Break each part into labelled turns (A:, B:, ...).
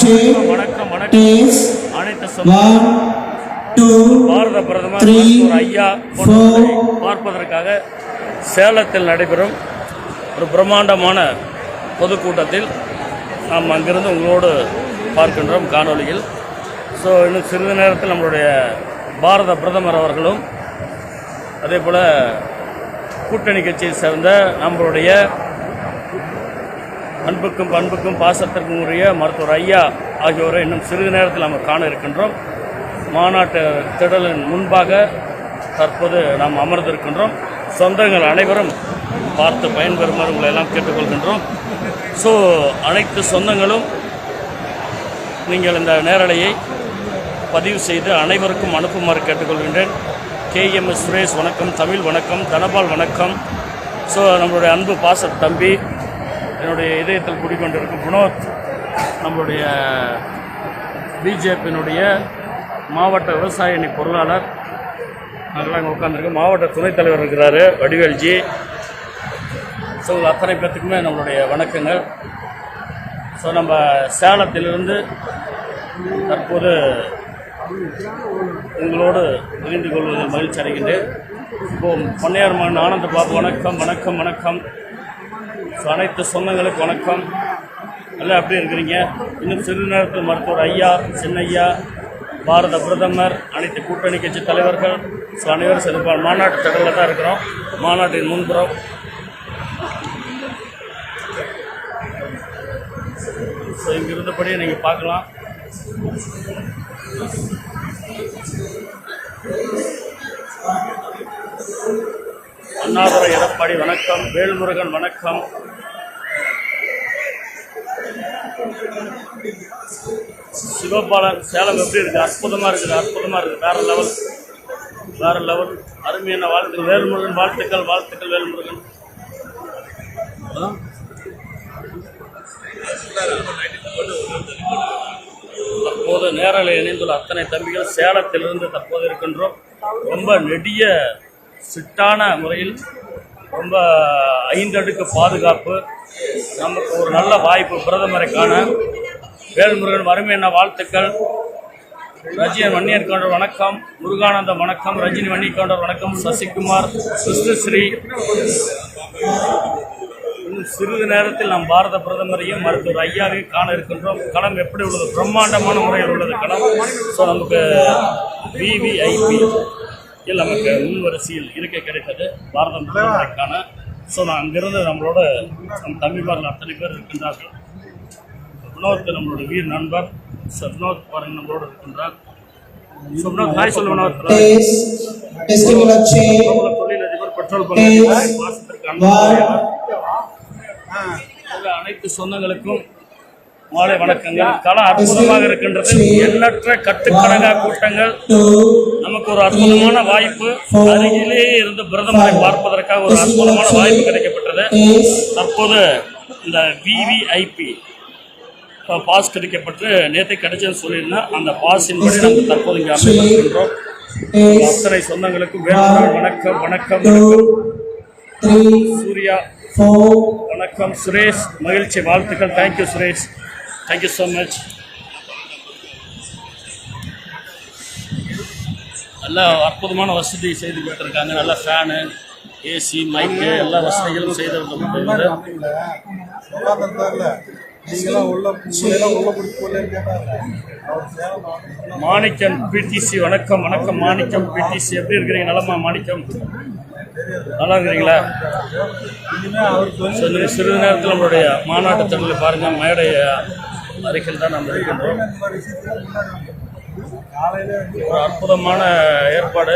A: check.
B: வணக்கம் வணக்கம்.
A: Test.
B: அனைத்து சொந்த
A: One, two,
B: பாரத பிரதமர் மருத்துவர் ஐயா போன்றவர்களை பார்ப்பதற்காக சேலத்தில் நடைபெறும் ஒரு பிரம்மாண்டமான பொதுக்கூட்டத்தில் நாம் அங்கிருந்து உங்களோடு பார்க்கின்றோம் காணொளியில். ஸோ இன்னும் சிறிது நேரத்தில் நம்மளுடைய பாரத பிரதமர் அவர்களும் அதே போல் கூட்டணி கட்சியை சேர்ந்த நம்மளுடைய அன்புக்கும் பண்புக்கும் பாசத்திற்கும் உரிய மருத்துவர் ஐயா ஆகியோரை இன்னும் சிறிது நேரத்தில் நாம் காண இருக்கின்றோம். மாநாட்டு திடலின் முன்பாக தற்போது நாம் அமர்ந்திருக்கின்றோம். சொந்தங்கள் அனைவரும் பார்த்து பயன்பெறுமாறு உங்களை எல்லாம் கேட்டுக்கொள்கின்றோம். ஸோ அனைத்து சொந்தங்களும் நீங்கள் இந்த நேரலையை பதிவு செய்து அனைவருக்கும் அனுப்புமாறு கேட்டுக்கொள்கின்றேன். கேஎம்எஸ் சுரேஷ் வணக்கம். தமிழ் வணக்கம். தனபால் வணக்கம். ஸோ நம்மளுடைய அன்பு பாச தம்பி என்னுடைய இதயத்தில் குடிக்கொண்டிருக்கும் வினோத் நம்மளுடைய பிஜேபியினுடைய மாவட்ட விவசாய அணி பொருளாளர். அதெல்லாம் இங்கே உட்காந்துருக்கு மாவட்ட துணைத் தலைவர் இருக்கிறாரு வடிவேல்ஜி. ஸோ அத்தனை பேர்த்துக்குமே நம்மளுடைய வணக்கங்கள். ஸோ நம்ம சேலத்திலிருந்து தற்போது உங்களோடு இணைந்து கொள்வதில் மகிழ்ச்சி அடைகின்றேன். இப்போ பொன்னையார் மகன் ஆனந்த பாபு வணக்கம் வணக்கம் வணக்கம். அனைத்து சொந்தங்களுக்கு வணக்கம். எல்லாம் எப்படி இருக்கிறீங்க? இன்னும் சிறு நேரத்தில் மருத்துவர் ஐயா சின்னையா பாரத பிரதமர் அனைத்து கூட்டணி கட்சி தலைவர்கள் ஸோ அனைவரும் சிறப்பான மாநாட்டு திடலில் தான் இருக்கிறோம். மாநாட்டின் முன்புறம். ஸோ இங்கே இருந்தபடியே நீங்கள் பார்க்கலாம். அண்ணாதுரை எடப்பாடி வணக்கம். வேல்முருகன் வணக்கம். சிவபாலன் சேலம் எப்படி இருக்கு? அற்புதமாக இருக்குது அற்புதமாக இருக்குது. வேற லெவல். வேற லெவல். அருமையான வாழ்த்துக்கள். வேல்முருகன் வாழ்த்துக்கள் வாழ்த்துக்கள் வேல்முருகன். தற்போது நேரலை இணைந்துள்ள அத்தனை தம்பிகள் சேலத்திலிருந்து தற்போது இருக்கின்றோம். ரொம்ப நெடிய சிட்டான முறையில் ரொம்ப ஐந்தடுக்கு பாதுகாப்பு நமக்கு ஒரு நல்ல வாய்ப்பு பிரதமரை காண. வேல்முருகன் வறுமை என்ன வாழ்த்துக்கள். ரஜினி வன்னியர் கவுண்டர் வணக்கம். முருகானந்தம் வணக்கம். ரஜினி வன்னி கவுண்டர் வணக்கம். சசிகுமார் கிருஷ்ணஸ்ரீ இன்னும் சிறிது நேரத்தில் நாம் பாரத பிரதமரையும் மருத்துவர் ஐயாவையும் காண இருக்கின்றோம். களம் எப்படி உள்ளது? பிரம்மாண்டமான முறையில் உள்ளது களம். ஸோ நமக்கு விவிஐபி இல் நமக்கு வரிசையில் இருக்கை கிடைத்தது. பாரத பிரதமரை காண ஸோ நான் அங்கிருந்து நம்மளோட நம் தம்பிமார்கள் அத்தனை பேர் இருக்கின்றார்கள். வினோத் நம்மளோட வீர் நண்பர். ஸோ வினோத் பாருங்க நம்மளோட இருக்கின்றார். ஸோ வினோத் ஹாய் சொல்லு தொழிலதிபர் பெட்ரோல் பங்க் மாசத்திற்கு அனைத்து சொந்தங்களுக்கும் மாலை வணக்கங்கள். களம் அற்புதமாக இருக்கின்றது. எண்ணற்ற கட்டுக்கடங்கா கூட்டங்கள். நமக்கு ஒரு அற்புதமான வாய்ப்பு. அருகிலே இருந்து பிரதமரை பார்ப்பதற்காக ஒரு அற்புதமான வாய்ப்பு கிடைக்கப்பட்டது. தற்போது இந்த விவிஐபி பாஸ் கிடைக்கப்பட்டு நேற்று கிடைச்சதுன்னு சொல்லியிருந்தேன். அந்த பாஸின் படி நம்ம தற்போது இங்கே அமைந்திருக்கின்றோம். அத்தனை சொந்தங்களுக்கும் வேறு வணக்கம் வணக்கம் சூர்யா வணக்கம். சுரேஷ் மகிழ்ச்சி வாழ்த்துக்கள். Thank you Suresh. Thank you so much நல்லா அற்புதமான வசதி செய்து கொடுத்துருக்காங்க. நல்ல ஃபேனு ஏசி மைக்கு எல்லா வசதிகளும் செய்து மாணிக்கம் பிடிசி வணக்கம் வணக்கம். மாணிக்கம் பிடிசி எப்படி இருக்கிறீங்க? நலமா மாணிக்கம்? நல்லா இருக்கிறீங்களா? சொல்லுங்க சிறிது நேரத்தில் நம்மளுடைய மாநாட்டு திடலில் பாருங்கள் மேடைய அருகில் தான் நம்ம இருக்கின்றோம் ஒரு அற்புதமான ஏற்பாடு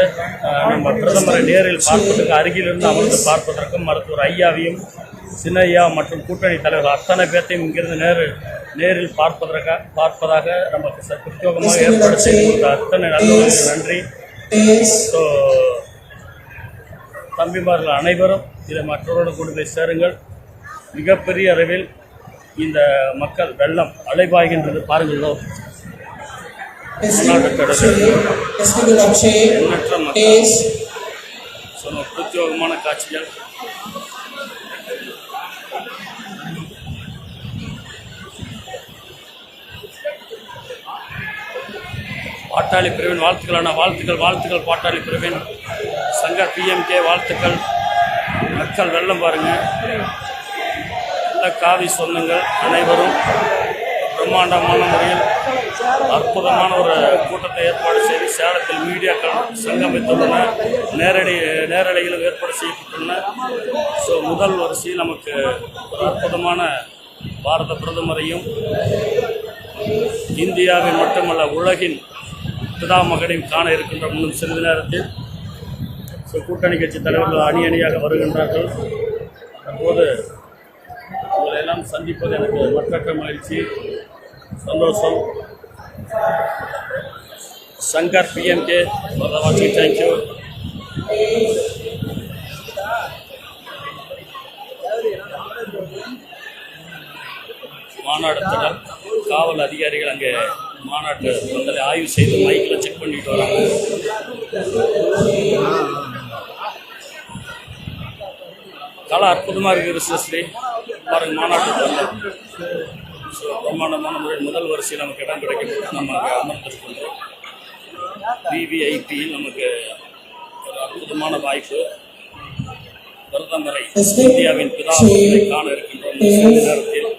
B: நம்ம பிரதமரை நேரில் பார்ப்பதற்கு அருகிலிருந்து அமர்ந்து பார்ப்பதற்கும் மருத்துவர் ஐயாவையும் சின்னையா மற்றும் கூட்டணி தலைவர் அத்தனை பேர்த்தையும் இங்கிருந்து நேரு நேரில் பார்ப்பதற்காக பார்ப்பதாக நமக்கு பிரத்யேகமாக ஏற்பாடு செய்து கொடுத்த அத்தனை நல்லவர்களுக்கு நன்றி. ஸோ தம்பிமார்கள் அனைவரும் இதை மற்றவரோடு கொண்டு போய் சேருங்கள். மிகப்பெரிய அளவில் இந்த மக்கள் வெள்ளம் அலைபாய்கின்றது பாருங்களோ. எண்ணற்ற மக்கள். சொன்ன பிரத்யோகமான காட்சிகள். பாட்டாளி பிரவீன் வாழ்த்துக்களான வாழ்த்துக்கள் வாழ்த்துக்கள் பாட்டாளி பிரவீன். சங்கர் பிஎம்கே வாழ்த்துக்கள். மக்கள் வெள்ளம் பாருங்கள் காவி சொந்தங்கள் அனைவரும் பிரம்மாண்டமான முறையில் அற்புதமான ஒரு கூட்டத்தை ஏற்பாடு செய்து சேலத்தில் மீடியாக்கள் சங்கமித்துள்ளன நேரடி நேரடியிலும் ஏற்பாடு செய்யப்பட்டுள்ளன. ஸோ முதல் வரிசையில் நமக்கு ஒரு அற்புதமான பாரத பிரதமரையும் இந்தியாவின் மட்டுமல்ல உலகின் பிதாமகனையும் காண இருக்கின்ற முன்னும் சிறிது நேரத்தில். ஸோ கூட்டணி கட்சி தலைவர்கள் அணி அணியாக வருகின்றார்கள். அப்போது உங்களை எல்லாம் சந்திப்பது எனக்கு மற்றற்ற மகிழ்ச்சி சந்தோஷம். சங்கர் பிஎம்கே வாட்சிங் தேங்க்யூ மாநாடு காவல் அதிகாரிகள் அங்கே மாநாட்டு பந்தலை ஆய்வு செய்து மைக்கில் செக் பண்ணிட்டு வராங்க. கலா அற்புதமாக இருக்குது ரிசஸ்ரீ பாருங்கள் மாநாட்டுக்கு பந்தல் ஸோ பிரம்மாண்டமான முறையில் முதல் வரிசையில் நமக்கு இடம் கிடைக்கும் நம்ம அங்கே அமர்ந்திருக்கின்றோம். விவிஐபி நமக்கு ஒரு அற்புதமான வாய்ப்பு. பிரதமரை இந்தியாவின் பிதாவை காண இருக்கின்றோம். நேரத்தில்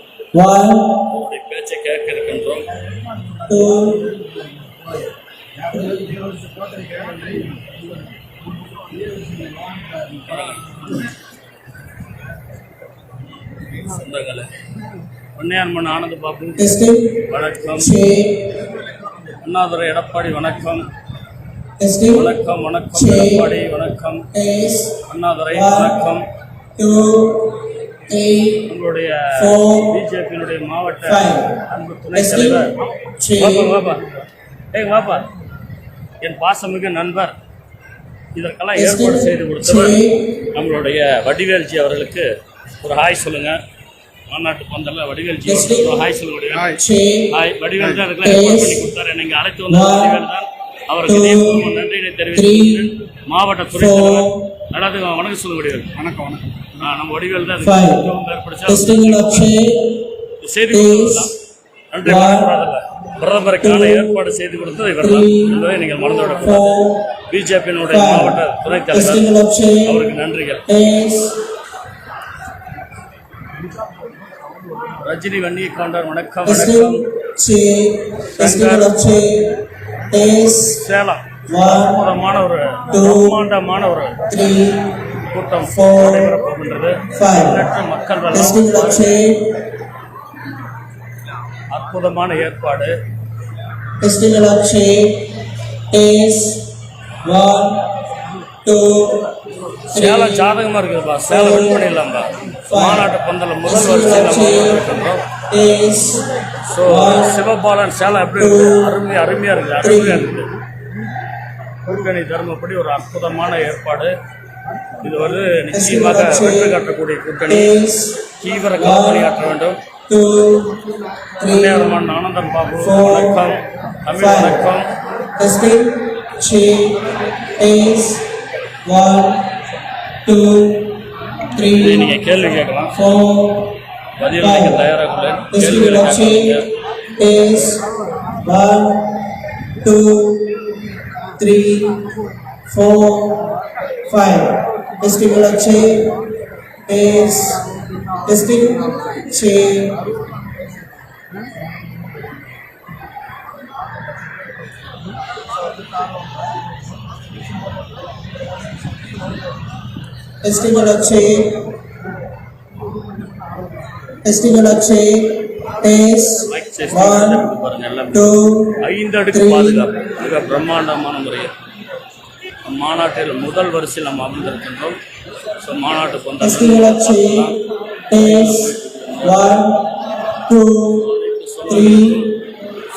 B: அவருடைய பேச்சை கேட்க இருக்கின்றோம். பொன்னையான்மன் ஆனந்த பாபு வணக்கம். அண்ணாதுரை எடப்பாடி வணக்கம். வணக்கம் வணக்கம். எடப்பாடி வணக்கம். அண்ணாதுரை வணக்கம்.
A: Four.
B: பிஜேபியினுடைய மாவட்ட. அன்பு துணைத் தலைவர். வாப்பா வாப்பா. ஏய் வாப்பா. என் பாசமிகு நண்பர். இதற்கெல்லாம் ஏற்பாடு செய்து கொடுத்தவர் நம்மளுடைய வடிவேல்ஜி அவர்களுக்கு ஒரு ஹாய் சொல்லுங்க. மாநாட்டு பந்தல்ல அவர்களுக்கு ஒரு ஹாய் சொல்லுங்க வடிவேல்.
A: Check,
B: ஹாய் வடிவேல் தான் இதுக்கெல்லாம் ஏற்பாடு பண்ணி கொடுத்தாரு. என்னை இங்கே அழைத்து வந்த வடிவேல் தான். அவருக்கு இதயபூர்வ நன்றியை தெரிவித்துக் மாவட்ட துணைத் தலைவர். வணக்கம் சொல்லுங்க வடிவேல்.
C: வணக்கம் வணக்கம்.
B: நம்ம வடிவேல் தான் ஏற்படுத்தி செய்தி நன்றி மறந்துவிடாதல்ல. பிரதமரை. காண ஏற்பாடு செய்து கொடுத்தது இவர் தான். என்பதை நீங்கள் மறந்துவிடக்கூடாது பிஜேபியினுடைய மாவட்ட துணைத் தலைவர் அவருக்கு நன்றிகள். ரஜினி வன்னியை கொண்டார் வணக்கம் வணக்கம். சேலம். அற்புதமான ஒரு பிரம்மாண்டமான ஒரு கூட்டம். நடைபெறப் போகின்றது மக்கள் அற்புதமான ஏற்பாடு. சேலம்
A: three,
B: ஜாதகமா இருக்குதுப்பா. சேலம் வின் பண்ணிடலாம்பா மாநாட்டு பந்தல முதல் வரிசையில் ஸோ சிவபாலன் சேலம் எப்படி அருமை அருமையா இருக்குது. அருமையா இருக்குது. கூட்டணி தர்மப்படி ஒரு அற்புதமான ஏற்பாடு. இது வந்து நிச்சயமாக வெற்றி காட்டக்கூடிய கூட்டணி. தீவிர களப்பணியாற்ற வேண்டும். நேரமான ஆனந்தம் பாபு. வணக்கம். தமிழ் வணக்கம்.
A: Testing, three, one, two, ಹೀಗೆ ಕೇಳಲಿಕ್ಕೆ ಬದಿಯಲಿಕ್ಕೆ ತಯಾರಾಗಲೇ one two three four five testicular छः टेस टेस्टिंग छः Thank test,
B: mic size
A: one,
B: பாருங்க எல்லாமே
A: two,
B: ஐந்து அடுக்கு பாதுகாப்பு. மிக பிரம்மாண்டமான முறையில். மாநாட்டில் முதல் வரிசையில் நம்ம அமர்ந்திருக்கின்றோம். ஸோ மாநாட்டு
A: testing
B: பந்தல்
A: of check, test, one, two, three,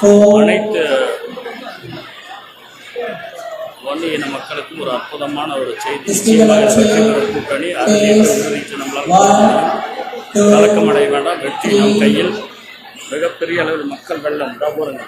A: four,
B: அனைத்து வன்னிய இன மக்களுக்கும் ஒரு அற்புதமான ஒரு செய்தி. நிச்சயமாக வெற்றி பெறும் கூட்டணி உறுதிச்சு நம்மளால்
A: one, two,
B: கலக்கம் அடைய வேண்டாம் வெற்றி நம் கையில். மிகப்பெரிய அளவில் மக்கள் வெள்ளம் பாருங்க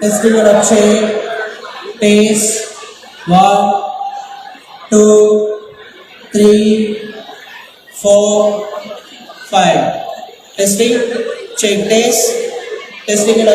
A: testing of check, pace one two three four five testing check test testing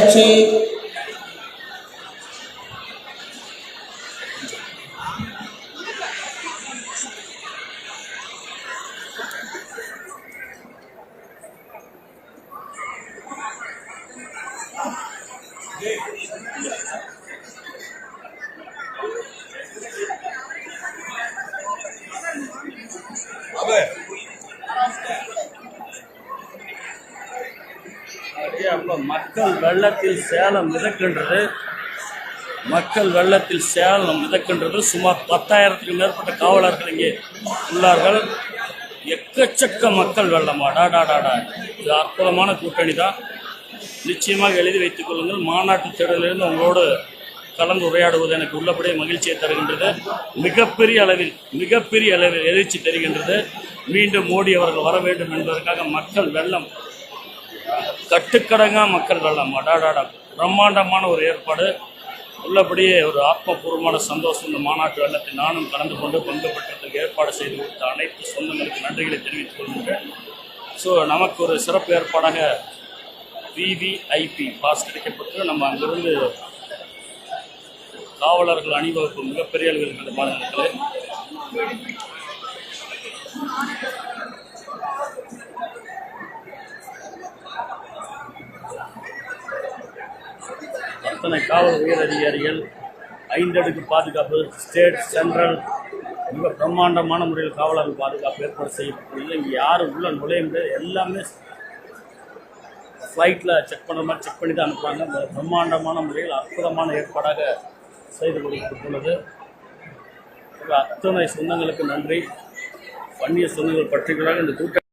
B: ஐயா, அப்போ மக்கள் வெள்ளத்தில் சேலம் மிதக்கின்றது. மக்கள் வெள்ளத்தில் சேலம் மிதக்கின்றது. சுமார் பத்தாயிரத்துக்கு மேற்பட்ட காவலர்கள் இங்கே உள்ளார்கள். எக்கச்சக்க மக்கள் வெள்ளமா. டாடாடாடா இது அற்புதமான கூட்டணி தான் நிச்சயமாக எழுதி வைத்துக் கொள்ளுங்கள். மாநாட்டு திடலிலிருந்து உங்களோடு கலந்து உரையாடுவது எனக்கு உள்ளபடியே மகிழ்ச்சியை தருகின்றது. மிகப்பெரிய அளவில் மிகப்பெரிய அளவில் எழுச்சி தருகின்றது. மீண்டும் மோடி அவர்கள் வர வேண்டும் என்பதற்காக மக்கள் வெள்ளம் கட்டுக்கடங்கா மக்கள் வெள்ளம் அடாடாடா பிரம்மாண்டமான ஒரு ஏற்பாடு. உள்ளபடியே ஒரு ஆத்மபூர்வமான சந்தோஷம். இந்த மாநாட்டு வெள்ளத்தில் நானும் கலந்து கொண்டு பங்கு பெற்றதுக்கு ஏற்பாடு செய்து கொடுத்த அனைத்து சொந்தங்களுக்கு நன்றிகளை தெரிவித்துக் கொள்கின்றேன். ஸோ நமக்கு ஒரு சிறப்பு ஏற்பாடாக விவிஐபி பாஸ் கிடைக்கப்பட்டு நம்ம அங்கிருந்து காவலர்கள் அணிவகுப்பு மிகப்பெரிய அளவில் இருக்கிறது மாநிலத்தில் அத்தனை காவல் உயர் அதிகாரிகள் ஐந்தடுக்கு பாதுகாப்பு ஸ்டேட் சென்ட்ரல் மிக பிரம்மாண்டமான முறையில் காவலர்கள் பாதுகாப்பு ஏற்பாடு செய்யப்பட்டுள்ளது இங்கே யாரும் உள்ள நுழைய முடியாது எல்லாமே ஃப்ளைட்டில் செக் பண்ணுற மாதிரி செக் பண்ணி தான் அனுப்புகிறாங்க பிரம்மாண்டமான முறையில் அற்புதமான ஏற்பாடாக செய்து கொடுக்கப்பட்டுள்ளது. அத்தனை சொந்தங்களுக்கு நன்றி. வன்னிய சொந்தங்கள் பர்டிகுலராக இந்த கூட்டம்